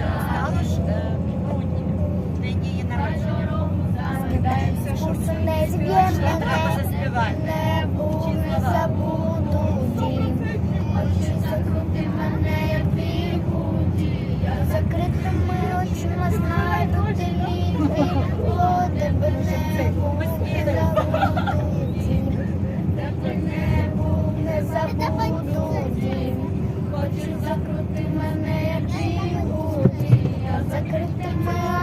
мені стало ж грудні, день її народження. Скидаємося, щоб не з'єм Треба заспівати. не забуду дім. Очі закрути мене, як бігуді. Закритими очима знайду де літи. О, тебе не забуду дім. Тебе небо не забуду дім. Хочу закрути мене, як бігуді. Я закритими